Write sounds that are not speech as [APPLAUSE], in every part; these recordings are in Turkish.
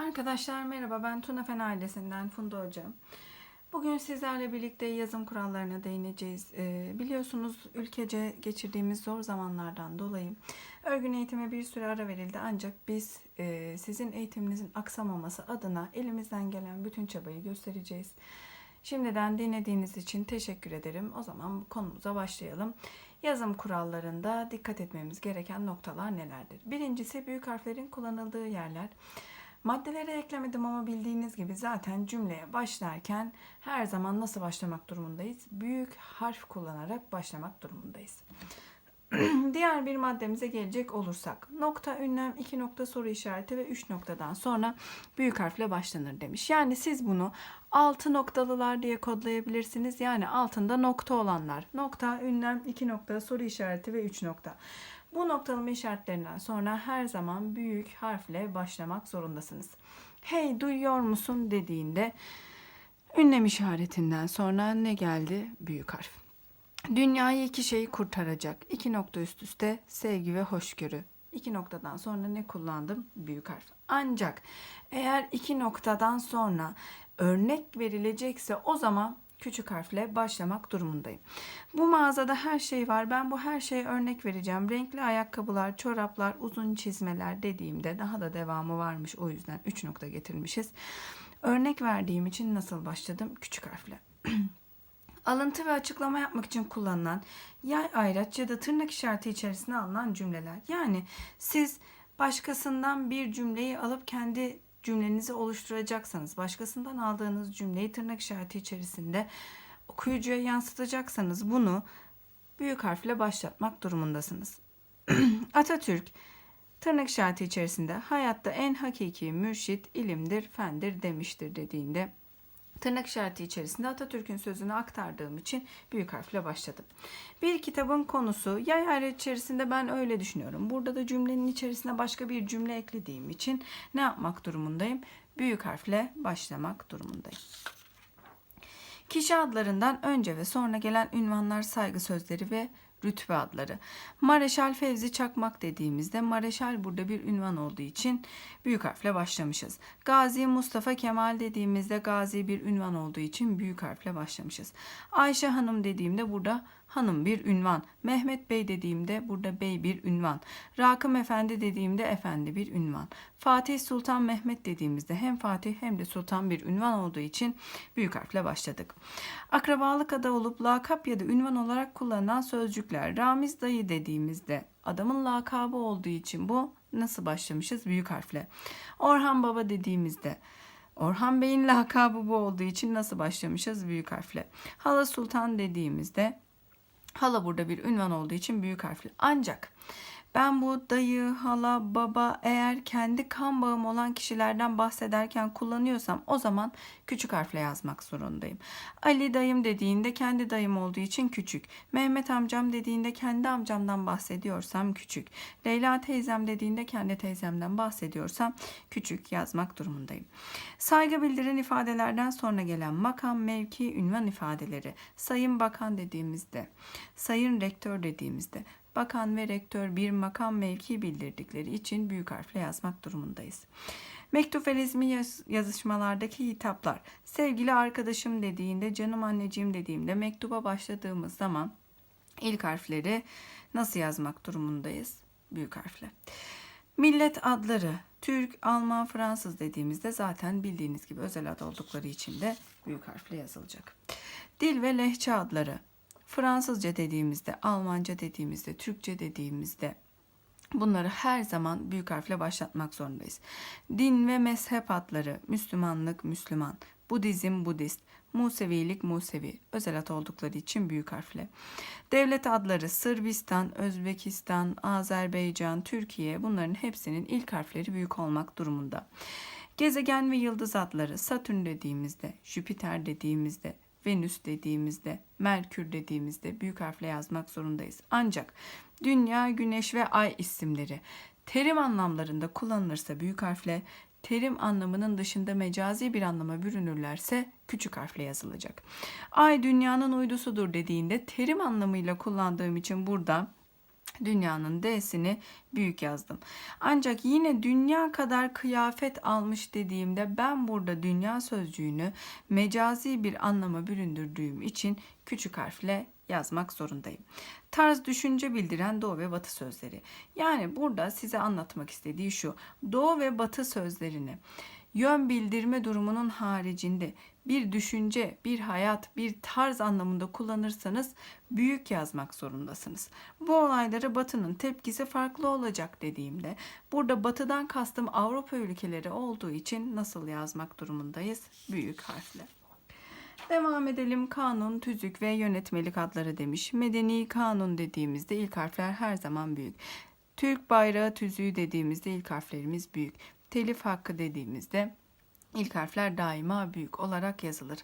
Arkadaşlar merhaba ben Tuna Fen ailesinden Funda Hoca. Bugün sizlerle birlikte yazım kurallarına değineceğiz. Ee, biliyorsunuz ülkece geçirdiğimiz zor zamanlardan dolayı örgün eğitime bir süre ara verildi. Ancak biz e, sizin eğitiminizin aksamaması adına elimizden gelen bütün çabayı göstereceğiz. Şimdiden dinlediğiniz için teşekkür ederim. O zaman konumuza başlayalım. Yazım kurallarında dikkat etmemiz gereken noktalar nelerdir? Birincisi büyük harflerin kullanıldığı yerler. Maddelere eklemedim ama bildiğiniz gibi zaten cümleye başlarken her zaman nasıl başlamak durumundayız? Büyük harf kullanarak başlamak durumundayız. [CLEARS THROAT] Diğer bir maddemize gelecek olursak nokta, ünlem, iki nokta soru işareti ve üç noktadan sonra büyük harfle başlanır demiş. Yani siz bunu altı noktalılar diye kodlayabilirsiniz. Yani altında nokta olanlar. Nokta, ünlem, iki nokta, soru işareti ve üç nokta. Bu noktalama işaretlerinden sonra her zaman büyük harfle başlamak zorundasınız. Hey duyuyor musun dediğinde ünlem işaretinden sonra ne geldi? Büyük harf. Dünyayı iki şey kurtaracak. İki nokta üst üste sevgi ve hoşgörü. İki noktadan sonra ne kullandım? Büyük harf. Ancak eğer iki noktadan sonra örnek verilecekse o zaman küçük harfle başlamak durumundayım. Bu mağazada her şey var. Ben bu her şeye örnek vereceğim. Renkli ayakkabılar, çoraplar, uzun çizmeler dediğimde daha da devamı varmış. O yüzden 3 nokta getirmişiz. Örnek verdiğim için nasıl başladım? Küçük harfle. [CLEARS THROAT] Alıntı ve açıklama yapmak için kullanılan yay ayraç ya da tırnak işareti içerisine alınan cümleler. Yani siz başkasından bir cümleyi alıp kendi cümlenizi oluşturacaksanız, başkasından aldığınız cümleyi tırnak işareti içerisinde okuyucuya yansıtacaksanız bunu büyük harfle başlatmak durumundasınız. [CLEARS THROAT] Atatürk tırnak işareti içerisinde hayatta en hakiki mürşit ilimdir, fendir demiştir dediğinde tırnak işareti içerisinde Atatürk'ün sözünü aktardığım için büyük harfle başladım. Bir kitabın konusu yay ayrı içerisinde ben öyle düşünüyorum. Burada da cümlenin içerisine başka bir cümle eklediğim için ne yapmak durumundayım? Büyük harfle başlamak durumundayım. Kişi adlarından önce ve sonra gelen ünvanlar, saygı sözleri ve rütbe adları. Mareşal Fevzi Çakmak dediğimizde Mareşal burada bir ünvan olduğu için büyük harfle başlamışız. Gazi Mustafa Kemal dediğimizde Gazi bir ünvan olduğu için büyük harfle başlamışız. Ayşe Hanım dediğimde burada hanım bir ünvan. Mehmet Bey dediğimde burada bey bir ünvan. Rakım Efendi dediğimde efendi bir ünvan. Fatih Sultan Mehmet dediğimizde hem Fatih hem de Sultan bir ünvan olduğu için büyük harfle başladık. Akrabalık adı olup lakap ya da ünvan olarak kullanılan sözcükler. Ramiz dayı dediğimizde adamın lakabı olduğu için bu nasıl başlamışız? Büyük harfle. Orhan baba dediğimizde Orhan Bey'in [LAUGHS] lakabı bu olduğu için nasıl başlamışız? Büyük harfle. Hala Sultan dediğimizde Hala burada bir ünvan olduğu için büyük harfli. Ancak ben bu dayı, hala, baba eğer kendi kan bağım olan kişilerden bahsederken kullanıyorsam o zaman küçük harfle yazmak zorundayım. Ali dayım dediğinde kendi dayım olduğu için küçük. Mehmet amcam dediğinde kendi amcamdan bahsediyorsam küçük. Leyla teyzem dediğinde kendi teyzemden bahsediyorsam küçük yazmak durumundayım. Saygı bildiren ifadelerden sonra gelen makam, mevki, ünvan ifadeleri. Sayın bakan dediğimizde, sayın rektör dediğimizde bakan ve rektör bir makam mevki bildirdikleri için büyük harfle yazmak durumundayız. Mektup ve yazışmalardaki hitaplar. Sevgili arkadaşım dediğinde, canım anneciğim dediğimde mektuba başladığımız zaman ilk harfleri nasıl yazmak durumundayız? Büyük harfle. Millet adları Türk, Alman, Fransız dediğimizde zaten bildiğiniz gibi özel ad oldukları için de büyük harfle yazılacak. Dil ve lehçe adları Fransızca dediğimizde, Almanca dediğimizde, Türkçe dediğimizde bunları her zaman büyük harfle başlatmak zorundayız. Din ve mezhep adları Müslümanlık, Müslüman, Budizm, Budist, Musevilik, Musevi özel ad oldukları için büyük harfle. Devlet adları Sırbistan, Özbekistan, Azerbaycan, Türkiye bunların hepsinin ilk harfleri büyük olmak durumunda. Gezegen ve yıldız adları Satürn dediğimizde, Jüpiter dediğimizde, Venüs dediğimizde, Merkür dediğimizde büyük harfle yazmak zorundayız. Ancak Dünya, Güneş ve Ay isimleri terim anlamlarında kullanılırsa büyük harfle, terim anlamının dışında mecazi bir anlama bürünürlerse küçük harfle yazılacak. Ay dünyanın uydusudur dediğinde terim anlamıyla kullandığım için burada Dünyanın D'sini büyük yazdım. Ancak yine dünya kadar kıyafet almış dediğimde ben burada dünya sözcüğünü mecazi bir anlama büründürdüğüm için küçük harfle yazmak zorundayım. Tarz düşünce bildiren doğu ve batı sözleri. Yani burada size anlatmak istediği şu. Doğu ve batı sözlerini yön bildirme durumunun haricinde bir düşünce, bir hayat, bir tarz anlamında kullanırsanız büyük yazmak zorundasınız. Bu olaylara Batı'nın tepkisi farklı olacak dediğimde burada Batı'dan kastım Avrupa ülkeleri olduğu için nasıl yazmak durumundayız? Büyük harfle. Devam edelim. Kanun, tüzük ve yönetmelik adları demiş. Medeni kanun dediğimizde ilk harfler her zaman büyük. Türk bayrağı tüzüğü dediğimizde ilk harflerimiz büyük. Telif hakkı dediğimizde ilk harfler daima büyük olarak yazılır.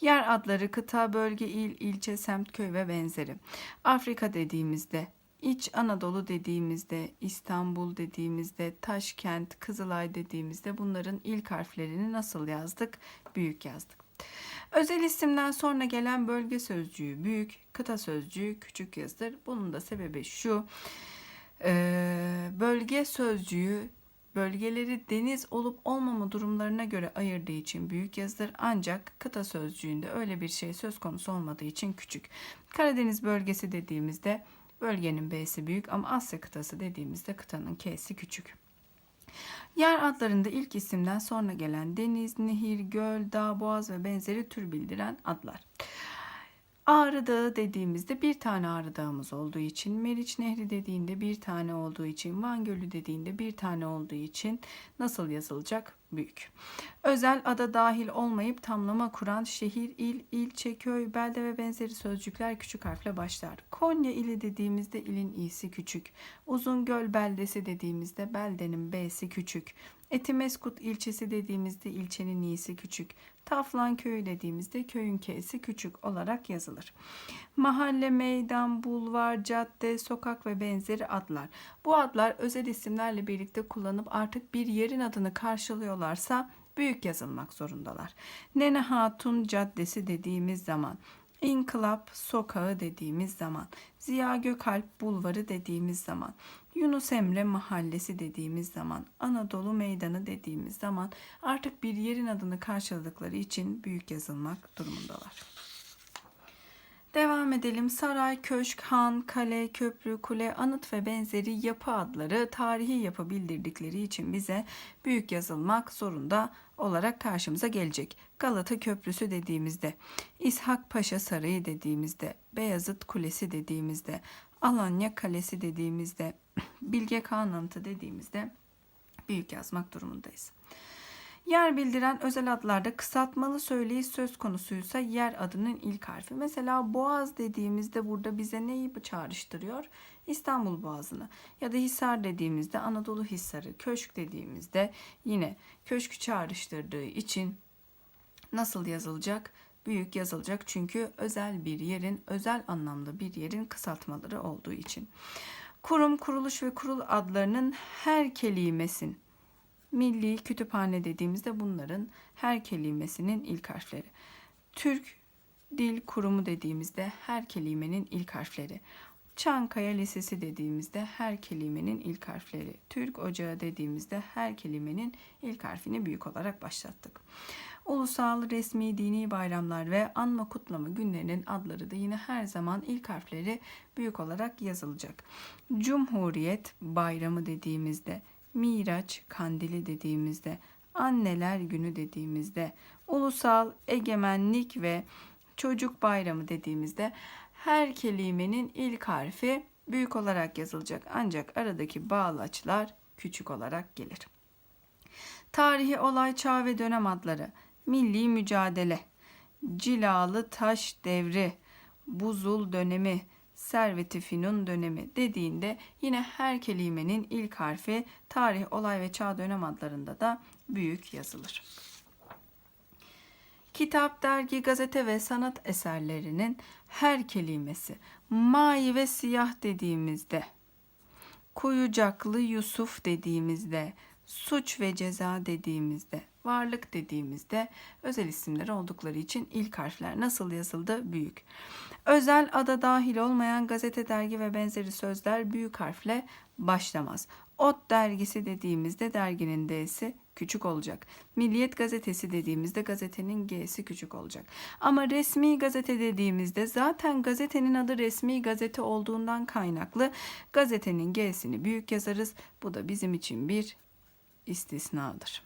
Yer adları kıta, bölge, il, ilçe, semt, köy ve benzeri. Afrika dediğimizde İç Anadolu dediğimizde, İstanbul dediğimizde, Taşkent, Kızılay dediğimizde bunların ilk harflerini nasıl yazdık? Büyük yazdık. Özel isimden sonra gelen bölge sözcüğü büyük, kıta sözcüğü küçük yazılır. Bunun da sebebi şu. Bölge sözcüğü bölgeleri deniz olup olmama durumlarına göre ayırdığı için büyük yazılır. Ancak kıta sözcüğünde öyle bir şey söz konusu olmadığı için küçük. Karadeniz bölgesi dediğimizde bölgenin B'si büyük ama Asya kıtası dediğimizde kıtanın K'si küçük. Yer adlarında ilk isimden sonra gelen deniz, nehir, göl, dağ, boğaz ve benzeri tür bildiren adlar. Ağrı Dağı dediğimizde bir tane Ağrı Dağımız olduğu için, Meriç Nehri dediğinde bir tane olduğu için, Van Gölü dediğinde bir tane olduğu için nasıl yazılacak? Büyük. Özel ada dahil olmayıp tamlama kuran şehir, il, ilçe, köy, belde ve benzeri sözcükler küçük harfle başlar. Konya ili dediğimizde ilin i'si küçük. Uzungöl beldesi dediğimizde beldenin b'si küçük. Etimeskut ilçesi dediğimizde ilçenin i'si küçük. Taflan köyü dediğimizde köyün k'si küçük olarak yazılır. Mahalle, meydan, bulvar, cadde, sokak ve benzeri adlar. Bu adlar özel isimlerle birlikte kullanıp artık bir yerin adını karşılıyorlarsa büyük yazılmak zorundalar. Nene Hatun Caddesi dediğimiz zaman, İnkılap Sokağı dediğimiz zaman, Ziya Gökalp Bulvarı dediğimiz zaman, Yunus Emre Mahallesi dediğimiz zaman, Anadolu Meydanı dediğimiz zaman artık bir yerin adını karşıladıkları için büyük yazılmak durumundalar. Devam edelim. Saray, köşk, han, kale, köprü, kule, anıt ve benzeri yapı adları tarihi yapı bildirdikleri için bize büyük yazılmak zorunda olarak karşımıza gelecek. Galata Köprüsü dediğimizde, İshak Paşa Sarayı dediğimizde, Beyazıt Kulesi dediğimizde, Alanya Kalesi dediğimizde, [CLEARS THROAT] Bilge Kağan Anıtı dediğimizde büyük yazmak durumundayız. Yer bildiren özel adlarda kısaltmalı söyleyiş söz konusuysa yer adının ilk harfi. Mesela Boğaz dediğimizde burada bize neyi çağrıştırıyor? İstanbul Boğazı'nı. Ya da Hisar dediğimizde Anadolu Hisarı. Köşk dediğimizde yine köşkü çağrıştırdığı için nasıl yazılacak? Büyük yazılacak çünkü özel bir yerin, özel anlamda bir yerin kısaltmaları olduğu için. Kurum, kuruluş ve kurul adlarının her kelimesin Milli Kütüphane dediğimizde bunların her kelimesinin ilk harfleri. Türk Dil Kurumu dediğimizde her kelimenin ilk harfleri. Çankaya Lisesi dediğimizde her kelimenin ilk harfleri. Türk Ocağı dediğimizde her kelimenin ilk harfini büyük olarak başlattık. Ulusal, resmi, dini bayramlar ve anma kutlama günlerinin adları da yine her zaman ilk harfleri büyük olarak yazılacak. Cumhuriyet Bayramı dediğimizde Miraç Kandili dediğimizde, Anneler Günü dediğimizde, Ulusal Egemenlik ve Çocuk Bayramı dediğimizde her kelimenin ilk harfi büyük olarak yazılacak. Ancak aradaki bağlaçlar küçük olarak gelir. Tarihi olay, çağ ve dönem adları, milli mücadele, cilalı taş devri, buzul dönemi, serveti finun dönemi dediğinde yine her kelimenin ilk harfi tarih, olay ve çağ dönem adlarında da büyük yazılır. Kitap, dergi, gazete ve sanat eserlerinin her kelimesi mavi ve siyah dediğimizde, kuyucaklı Yusuf dediğimizde, suç ve ceza dediğimizde, varlık dediğimizde özel isimler oldukları için ilk harfler nasıl yazıldı? Büyük. Özel ada dahil olmayan gazete, dergi ve benzeri sözler büyük harfle başlamaz. Ot dergisi dediğimizde derginin D'si küçük olacak. Milliyet gazetesi dediğimizde gazetenin G'si küçük olacak. Ama resmi gazete dediğimizde zaten gazetenin adı resmi gazete olduğundan kaynaklı gazetenin G'sini büyük yazarız. Bu da bizim için bir istisnadır.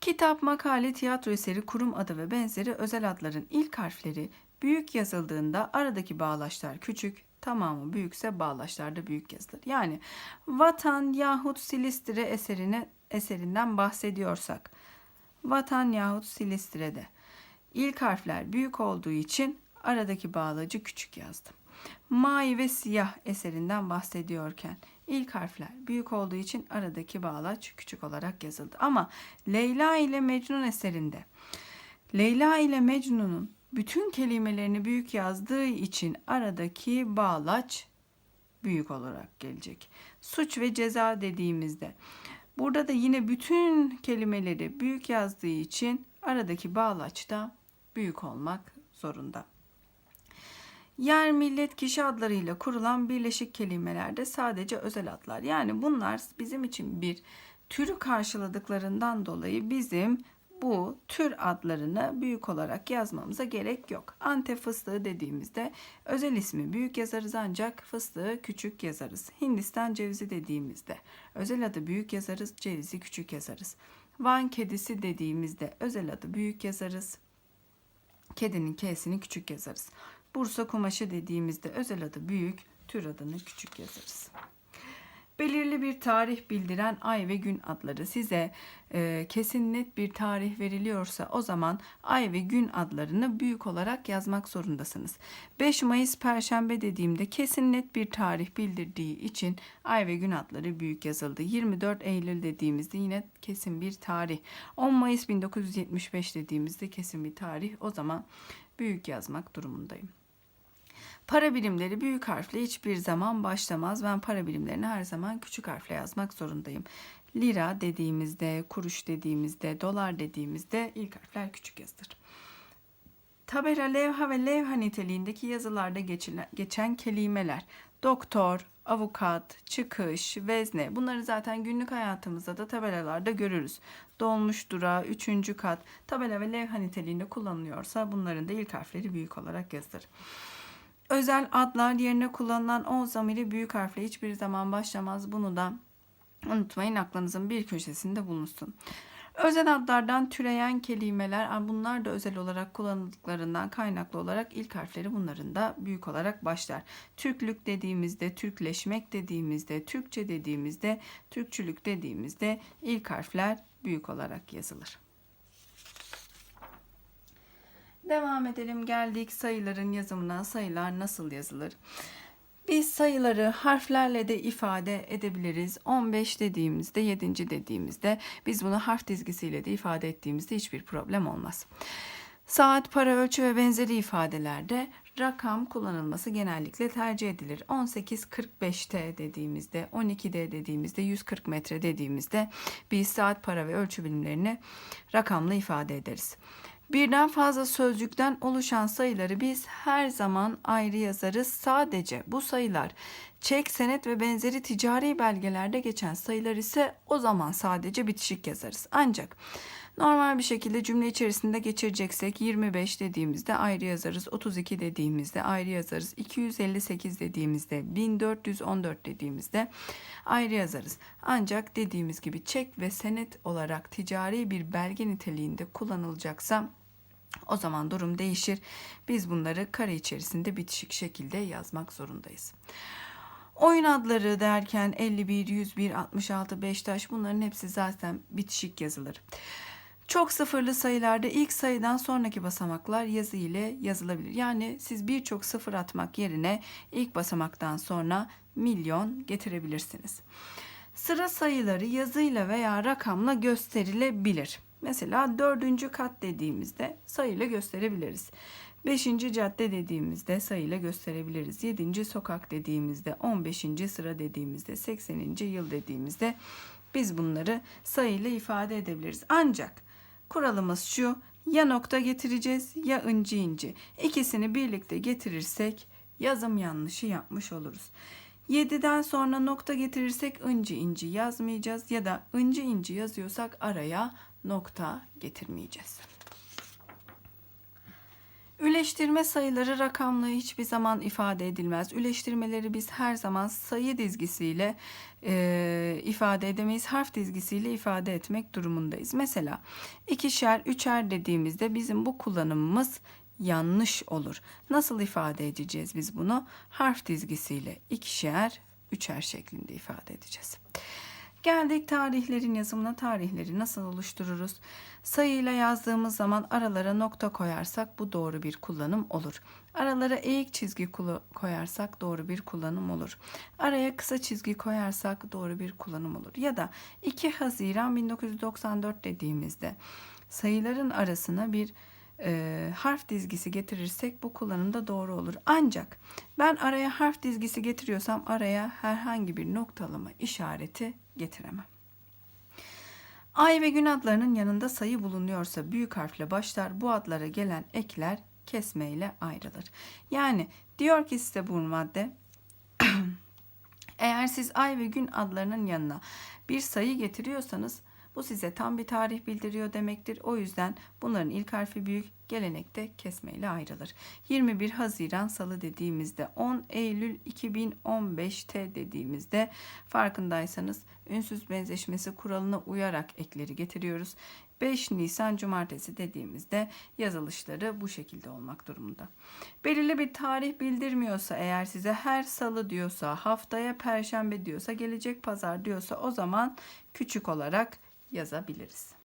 Kitap, makale, tiyatro eseri, kurum adı ve benzeri özel adların ilk harfleri büyük yazıldığında aradaki bağlaçlar küçük, tamamı büyükse bağlaçlar da büyük yazılır. Yani Vatan yahut Silistre eserine eserinden bahsediyorsak Vatan yahut Silistre'de ilk harfler büyük olduğu için aradaki bağlacı küçük yazdım. Mavi ve Siyah eserinden bahsediyorken ilk harfler büyük olduğu için aradaki bağlaç küçük olarak yazıldı. Ama Leyla ile Mecnun eserinde Leyla ile Mecnun'un bütün kelimelerini büyük yazdığı için aradaki bağlaç büyük olarak gelecek. Suç ve ceza dediğimizde burada da yine bütün kelimeleri büyük yazdığı için aradaki bağlaç da büyük olmak zorunda. Yer, millet, kişi adlarıyla kurulan birleşik kelimelerde sadece özel adlar. Yani bunlar bizim için bir türü karşıladıklarından dolayı bizim bu tür adlarını büyük olarak yazmamıza gerek yok. Antep fıstığı dediğimizde özel ismi büyük yazarız ancak fıstığı küçük yazarız. Hindistan cevizi dediğimizde özel adı büyük yazarız, cevizi küçük yazarız. Van kedisi dediğimizde özel adı büyük yazarız. Kedinin K'sini küçük yazarız. Bursa kumaşı dediğimizde özel adı büyük, tür adını küçük yazarız. Belirli bir tarih bildiren ay ve gün adları size e, kesin net bir tarih veriliyorsa o zaman ay ve gün adlarını büyük olarak yazmak zorundasınız. 5 Mayıs Perşembe dediğimde kesin net bir tarih bildirdiği için ay ve gün adları büyük yazıldı. 24 Eylül dediğimizde yine kesin bir tarih. 10 Mayıs 1975 dediğimizde kesin bir tarih. O zaman büyük yazmak durumundayım. Para birimleri büyük harfle hiçbir zaman başlamaz. Ben para birimlerini her zaman küçük harfle yazmak zorundayım. Lira dediğimizde, kuruş dediğimizde, dolar dediğimizde ilk harfler küçük yazılır. Tabela, levha ve levha niteliğindeki yazılarda geçilen, geçen kelimeler doktor, avukat, çıkış, vezne bunları zaten günlük hayatımızda da tabelalarda görürüz. Dolmuş durağı, üçüncü kat, tabela ve levha niteliğinde kullanılıyorsa bunların da ilk harfleri büyük olarak yazılır. Özel adlar yerine kullanılan o zamiri büyük harfle hiçbir zaman başlamaz. Bunu da unutmayın aklınızın bir köşesinde bulunsun. Özel adlardan türeyen kelimeler bunlar da özel olarak kullanıldıklarından kaynaklı olarak ilk harfleri bunların da büyük olarak başlar. Türklük dediğimizde, Türkleşmek dediğimizde, Türkçe dediğimizde, Türkçülük dediğimizde ilk harfler büyük olarak yazılır. Devam edelim geldik sayıların yazımına. Sayılar nasıl yazılır? Biz sayıları harflerle de ifade edebiliriz. 15 dediğimizde, 7. dediğimizde biz bunu harf dizgisiyle de ifade ettiğimizde hiçbir problem olmaz. Saat, para, ölçü ve benzeri ifadelerde rakam kullanılması genellikle tercih edilir. 18.45T dediğimizde, 12D dediğimizde, 140 metre dediğimizde biz saat, para ve ölçü birimlerini rakamla ifade ederiz. Birden fazla sözcükten oluşan sayıları biz her zaman ayrı yazarız. Sadece bu sayılar çek, senet ve benzeri ticari belgelerde geçen sayılar ise o zaman sadece bitişik yazarız. Ancak normal bir şekilde cümle içerisinde geçireceksek 25 dediğimizde ayrı yazarız. 32 dediğimizde ayrı yazarız. 258 dediğimizde 1414 dediğimizde ayrı yazarız. Ancak dediğimiz gibi çek ve senet olarak ticari bir belge niteliğinde kullanılacaksa o zaman durum değişir. Biz bunları kare içerisinde bitişik şekilde yazmak zorundayız. Oyun adları derken 51, 101, 66, Beşiktaş bunların hepsi zaten bitişik yazılır. Çok sıfırlı sayılarda ilk sayıdan sonraki basamaklar yazı ile yazılabilir. Yani siz birçok sıfır atmak yerine ilk basamaktan sonra milyon getirebilirsiniz. Sıra sayıları yazıyla veya rakamla gösterilebilir. Mesela dördüncü kat dediğimizde sayıyla gösterebiliriz. Beşinci cadde dediğimizde sayıyla gösterebiliriz. Yedinci sokak dediğimizde, on beşinci sıra dediğimizde, sekseninci yıl dediğimizde biz bunları sayıyla ifade edebiliriz. Ancak kuralımız şu ya nokta getireceğiz ya inci inci. İkisini birlikte getirirsek yazım yanlışı yapmış oluruz. 7'den sonra nokta getirirsek inci inci yazmayacağız ya da inci inci yazıyorsak araya nokta getirmeyeceğiz. Üleştirme sayıları rakamla hiçbir zaman ifade edilmez. Üleştirmeleri biz her zaman sayı dizgisiyle e, ifade edemeyiz. Harf dizgisiyle ifade etmek durumundayız. Mesela ikişer, üçer dediğimizde bizim bu kullanımımız yanlış olur. Nasıl ifade edeceğiz biz bunu? Harf dizgisiyle ikişer, üçer şeklinde ifade edeceğiz. Geldik tarihlerin yazımına. Tarihleri nasıl oluştururuz? Sayıyla yazdığımız zaman aralara nokta koyarsak bu doğru bir kullanım olur. Aralara eğik çizgi koyarsak doğru bir kullanım olur. Araya kısa çizgi koyarsak doğru bir kullanım olur. Ya da 2 Haziran 1994 dediğimizde sayıların arasına bir e, harf dizgisi getirirsek bu kullanımda doğru olur. Ancak ben araya harf dizgisi getiriyorsam araya herhangi bir noktalama işareti getiremem. Ay ve gün adlarının yanında sayı bulunuyorsa büyük harfle başlar. Bu adlara gelen ekler kesme ile ayrılır. Yani diyor ki size bu madde [CLEARS THROAT] eğer siz ay ve gün adlarının yanına bir sayı getiriyorsanız bu size tam bir tarih bildiriyor demektir. O yüzden bunların ilk harfi büyük, gelenekte kesme ile ayrılır. 21 Haziran Salı dediğimizde 10 Eylül 2015'te dediğimizde farkındaysanız ünsüz benzeşmesi kuralına uyarak ekleri getiriyoruz. 5 Nisan Cumartesi dediğimizde yazılışları bu şekilde olmak durumunda. Belirli bir tarih bildirmiyorsa eğer size her salı diyorsa, haftaya perşembe diyorsa, gelecek pazar diyorsa o zaman küçük olarak yazabiliriz.